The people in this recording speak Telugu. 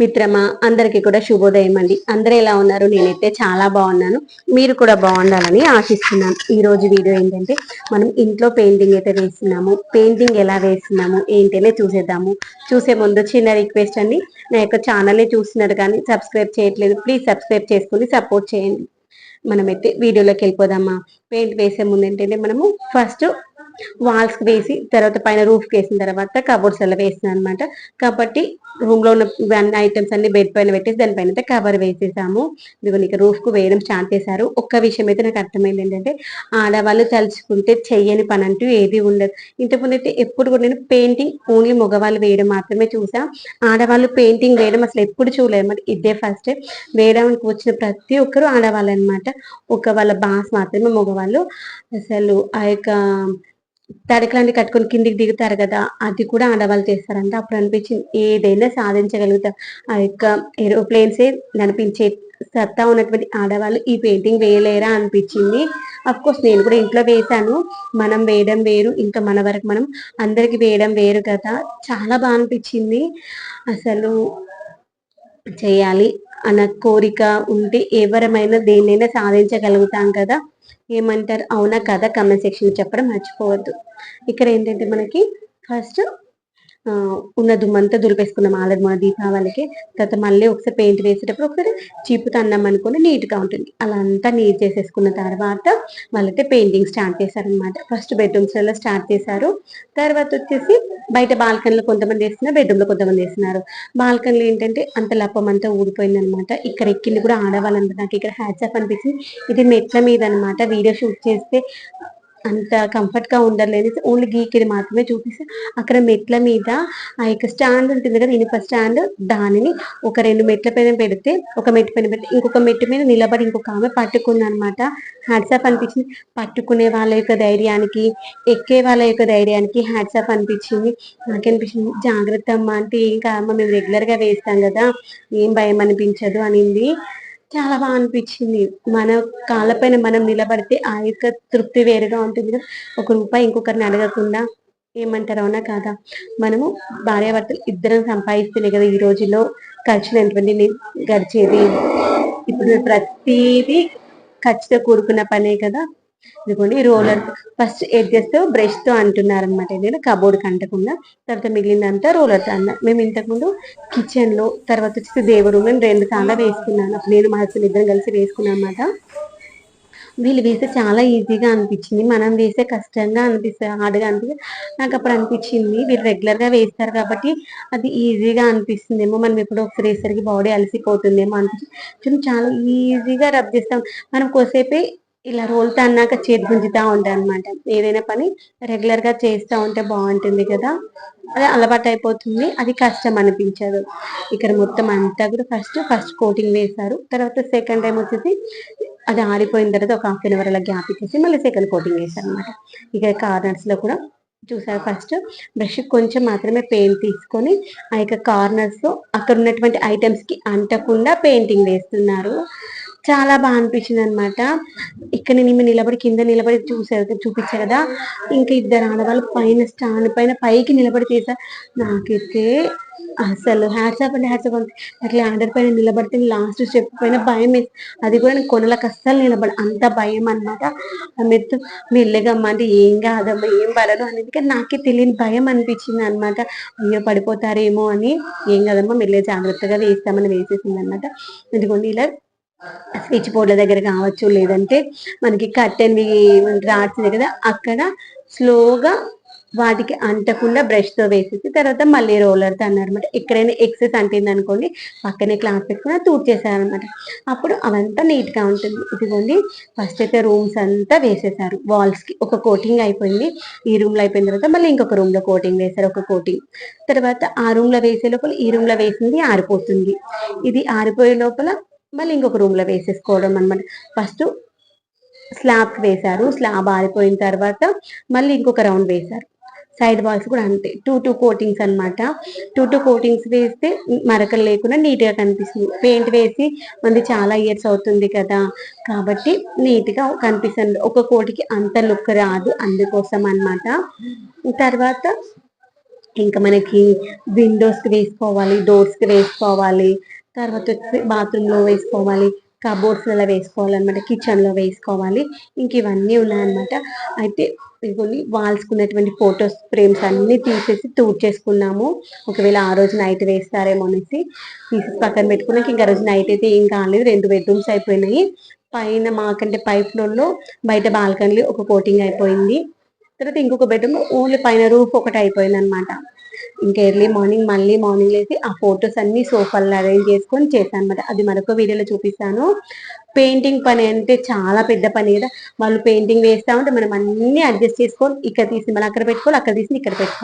మిత్రమా అందరికీ కూడా శుభోదయం అండి. అందరూ ఎలా ఉన్నారు? నేనైతే చాలా బాగున్నాను. మీరు కూడా బాగుండాలని ఆశిస్తున్నాను. ఈ రోజు వీడియో ఏంటంటే మనం ఇంట్లో పెయింటింగ్ అయితే వేస్తున్నాము. పెయింటింగ్ ఎలా వేస్తున్నాము? ఏంటనే చూసేద్దాము. చూసే ముందు చిన్న రిక్వెస్ట్ అండి. నా యొక్క ఛానల్ని చూస్తున్నారు కానీ సబ్స్క్రైబ్ చేయట్లేదు ప్లీజ్ సబ్స్క్రైబ్ చేసుకుని సపోర్ట్ చేయండి. మనమైతే వీడియోలోకి వెళ్ళిపోదామా? పెయింట్ వేసే ముందు ఏంటంటే మనము ఫస్ట్ వాల్స్ వేసి తర్వాత పైన రూఫ్ వేసిన తర్వాత కబోర్డ్స్ అలా వేసినాం అనమాట కాబట్టి రూమ్లో ఉన్న ఐటమ్స్ అన్ని బెడ్ పైన పెట్టేసి దానిపైన అయితే కవర్ వేసేసాము. ఇదిగో నీకు రూఫ్కు వేయడం స్టార్ట్ చేశారు. ఒక్క విషయం అయితే నాకు అర్థమైంది ఏంటంటే ఆడవాళ్ళు తలుచుకుంటే చెయ్యని పని అంటూ ఏది ఉండదు. ఇంతకుముందు అయితే ఎప్పుడు కూడా నేను పెయింటింగ్ ఓన్లీ మగవాళ్ళు వేయడం మాత్రమే చూసా. ఆడవాళ్ళు పెయింటింగ్ వేయడం అసలు ఎప్పుడు చూడలేదు మరి ఇదే ఫస్ట్ వేయడానికి వచ్చిన ప్రతి ఒక్కరు ఆడవాళ్ళు అనమాట ఒక వాళ్ళ బాస్ మాత్రమే మగవాళ్ళు. అసలు ఆ యొక్క తడకలాంటి కట్టుకొని కిందికి దిగుతారు కదా అది కూడా ఆడవాళ్ళు చేస్తారంట. అప్పుడు అనిపించింది ఏదైనా సాధించగలుగుతారు ఆ యొక్క ఏరోప్లేన్సే నడిపించే సత్తా ఉన్నటువంటి ఆడవాళ్ళు ఈ పెయింటింగ్ వేయలేరా అనిపించింది. అఫ్ కోర్స్ నేను కూడా ఇంట్లో వేశాను. మనం వేయడం వేరు ఇంకా మన వరకు మనం అందరికి వేయడం వేరు కదా. చాలా బాగా అనిపించింది. అసలు చేయాలి అన్న కోరిక ఉంటే ఎవరమైనా దేన్నైనా సాధించగలుగుతాం కదా. ఏమంటారు? అవునా కదా? కమెంట్ సెక్షన్ చెప్పడం మర్చిపోవద్దు. ఇక్కడ ఏంటంటే మనకి ఫస్ట్ ఉన్న దుమ్మంతా దులిపేసుకున్నాం ఆల్రెడీ మన దీపావళికి. తర్వాత మళ్ళీ ఒకసారి పెయింట్ వేసేటప్పుడు ఒకసారి చీపుతో అన్నం అనుకుని నీట్గా ఉంటుంది. అలా అంతా నీట్ చేసేసుకున్న తర్వాత వాళ్ళైతే పెయింటింగ్ స్టార్ట్ చేశారనమాట ఫస్ట్ బెడ్రూమ్స్లలో స్టార్ట్ చేశారు. తర్వాత వచ్చేసి బయట బాల్కనీలో కొంతమంది వేస్తున్నారు బెడ్రూమ్లో కొంతమంది వేస్తున్నారు. బాల్కనీలో ఏంటంటే అంత లప్పం అంతా ఊడిపోయింది అనమాట ఇక్కడ ఎక్కింది కూడా ఆడవాళ్ళంతా నాకు ఇక్కడ హ్యాచ్ ఆఫ్ అనిపించింది ఇది మెట్ల మీద అనమాట వీడియో షూట్ చేస్తే అంత కంఫర్ట్గా ఉండలేదు. ఓన్లీ గీకిడి మాత్రమే చూపిస్తే అక్కడ మెట్ల మీద ఆ యొక్క స్టాండ్ ఉంటుంది కదా ఇనుప స్టాండ్ దానిని ఒక రెండు మెట్ల పైన పెడితే ఒక మెట్టు పైన పెడితే ఇంకొక మెట్టు మీద నిలబడి ఇంకొక ఆమె పట్టుకుంది అనమాట హ్యాట్సాప్ అనిపించింది. పట్టుకునే వాళ్ళ యొక్క ధైర్యానికి ఎక్కే వాళ్ళ యొక్క ధైర్యానికి హ్యాట్సాప్ అనిపించింది. నాకనిపించింది జాగ్రత్త అమ్మ అంటే ఏం కాదమ్మా మేము రెగ్యులర్గా వేస్తాం కదా ఏం భయం అనిపించదు అనింది. చాలా బాగా అనిపించింది. మన కాళ్ళపైన మనం నిలబడితే ఆ యొక్క తృప్తి వేరుగా ఉంటుంది కదా. ఒక రూపాయి ఇంకొకరిని అడగకుండా ఏమంటారు అవునా కాదా. మనము భార్యాభర్తలు ఇద్దరం సంపాదిస్తేనే కదా ఈ రోజుల్లో ఖర్చునటువంటి గడిచేది. ఇప్పుడు ప్రతిదీ ఖర్చుతో కూడుకున్న పనే కదా. ఇదిగోండి రోలర్ ఫస్ట్ ఎడ్జెస్తో బ్రష్ అంటున్నారు అనమాట ఏదైనా కబోర్డ్ కంటకుండా తర్వాత మిగిలిందంతా రోలర్తో అన్న మేము ఇంతకుముందు కిచెన్లో తర్వాత వచ్చేసి దేవుడు మేము రెండు సార్లు వేసుకున్నాను. అప్పుడు నేను మా హస్బెండ్ ఇద్దరం కలిసి వేసుకున్నాను అనమాట వీళ్ళు వేస్తే చాలా ఈజీగా అనిపించింది. మనం వేసే కష్టంగా అనిపిస్తుంది హార్డ్గా అనిపిస్తుంది నాకు అప్పుడు అనిపించింది. వీళ్ళు రెగ్యులర్గా వేస్తారు కాబట్టి అది ఈజీగా అనిపిస్తుందేమో. మనం ఎప్పుడో ఒకసారి వేసరికి బాడీ అలసిపోతుందేమో అనిపించింది. చాలా ఈజీగా రబ్ చేస్తాం. మనం కోసేపే ఇలా రోల్తా అన్నాక చేతి గుంజుతా ఉంటాయి అనమాట ఏదైనా పని రెగ్యులర్గా చేస్తూ ఉంటే బాగుంటుంది కదా. అది అలవాటు అయిపోతుంది. అది కష్టం అనిపించదు. ఇక్కడ మొత్తం అంతా కూడా ఫస్ట్ ఫస్ట్ కోటింగ్ వేశారు. తర్వాత సెకండ్ టైం వచ్చేసి అది ఆరిపోయిన తర్వాత ఒక హాఫ్ అన్ అవర్ అలా గ్యాప్ ఇచ్చేసి మళ్ళీ సెకండ్ కోటింగ్ వేశారు అనమాట ఇక కార్నర్స్లో కూడా చూసారు ఫస్ట్ బ్రష్ కొంచెం మాత్రమే పెయింట్ తీసుకొని ఆ యొక్క కార్నర్స్ అక్కడ ఉన్నటువంటి ఐటమ్స్కి అంటకుండా పెయింటింగ్ వేస్తున్నారు. చాలా బాగా అనిపించింది అనమాట ఇక్కడ నేను నిలబడి కింద నిలబడి చూసారు చూపించా కదా. ఇంకా ఇద్దరు ఆడవాళ్ళు పైన స్టాండ్ పైన పైకి నిలబడి చేసా నాకైతే అసలు హ్యాట్స్ ఆఫ్ అంటే హ్యాట్స్ ఆఫ్ అట్లా ఆర్డర్ పైన నిలబడితే లాస్ట్ స్టెప్ పైన భయం అది కూడా నేను కొనలకు అస్సలు నిలబడి అంత భయం అనమాట మెత్తు మెల్లగా అమ్మ అంటే ఏం కాదమ్మా ఏం పడదు అనేది కానీ నాకే తెలియని భయం అనిపించింది అనమాట అయ్యో పడిపోతారేమో అని. ఏం కాదమ్మా మెల్లగా జాగ్రత్తగా వేస్తామని వేసేసింది అనమాట ఇదిగోండి ఇలా స్విచ్ బోర్డుల దగ్గర కావచ్చు లేదంటే మనకి కట్టెన్వి రాసింది కదా అక్కడ స్లోగా వాటికి అంటకుండా బ్రష్తో వేసేసి తర్వాత మళ్ళీ రోలర్తో అన్నారనమాట ఎక్కడైనా ఎక్సెస్ అంటింది అనుకోండి పక్కనే క్లాత్ పెట్టుకుని తూర్చేశారనమాట అప్పుడు అవంతా నీట్గా ఉంటుంది. ఇదిగోండి ఫస్ట్ అయితే రూమ్స్ అంతా వేసేసారు వాల్స్కి ఒక కోటింగ్ అయిపోయింది. ఈ రూమ్లో అయిపోయిన తర్వాత మళ్ళీ ఇంకొక రూమ్లో కోటింగ్ వేశారు ఒక కోటింగ్. తర్వాత ఆ రూమ్లో వేసే లోపల ఈ రూమ్లో వేసింది ఆరిపోతుంది. ఇది ఆరిపోయే లోపల మళ్ళీ ఇంకొక రూమ్లో వేసేసుకోవడం అనమాట ఫస్ట్ స్లాబ్ వేశారు. స్లాబ్ ఆరిపోయిన తర్వాత మళ్ళీ ఇంకొక రౌండ్ వేశారు. సైడ్ వాల్స్ కూడా అంతే. టూ టూ కోటింగ్స్ అనమాట టూ టూ కోటింగ్స్ వేస్తే మరకలు లేకుండా నీట్గా కనిపిస్తుంది. పెయింట్ వేసి మంది చాలా ఇయర్స్ అవుతుంది కదా. కాబట్టి నీట్గా కనిపిస్తుంది. ఒక కోటికి అంత లుక్ రాదు అందుకోసం అనమాట తర్వాత ఇంకా మనకి విండోస్కి వేసుకోవాలి డోర్స్కి వేసుకోవాలి. తర్వాత వచ్చి బాత్రూంలో వేసుకోవాలి కబోర్డ్స్లలో వేసుకోవాలన్నమాట కిచెన్లో వేసుకోవాలి. ఇంక ఇవన్నీ ఉన్నాయన్నమాట. అయితే ఇవన్నీ వాల్స్కి ఫొటోస్ ఫ్రేమ్స్ అన్నీ తీసేసి చేసుకున్నాము. ఒకవేళ ఆ రోజు నైట్ వేస్తారేమో అనేసి తీసి పక్కన పెట్టుకున్నాక ఇంకా రోజు నైట్ అయితే ఏం కాలేదు. రెండు బెడ్రూమ్స్ అయిపోయినాయి. పైన మాకంటే పై ఫ్లోర్లో బయట బాల్కనీలో ఒక కోటింగ్ అయిపోయింది. తర్వాత ఇంకొక బెడ్రూమ్ ఓన్లీ పైన రూఫ్ ఒకటి అయిపోయింది అనమాట ఇంకా ఎర్లీ మార్నింగ్ మళ్ళీ మార్నింగ్ లేసి ఆ ఫొటోస్ అన్ని సోఫాల్లో అరేంజ్ చేసుకొని చేశాను అనమాట అది మరొక వీడియోలో చూపిస్తాను. పెయింటింగ్ పని అంటే చాలా పెద్ద పని కదా. వాళ్ళు పెయింటింగ్ వేస్తా ఉంటే మనం అన్ని అడ్జస్ట్ చేసుకొని ఇక్కడ తీసి మనం అక్కడ పెట్టుకోవాలి అక్కడ తీసి ఇక్కడ పెట్టుకోవాలి.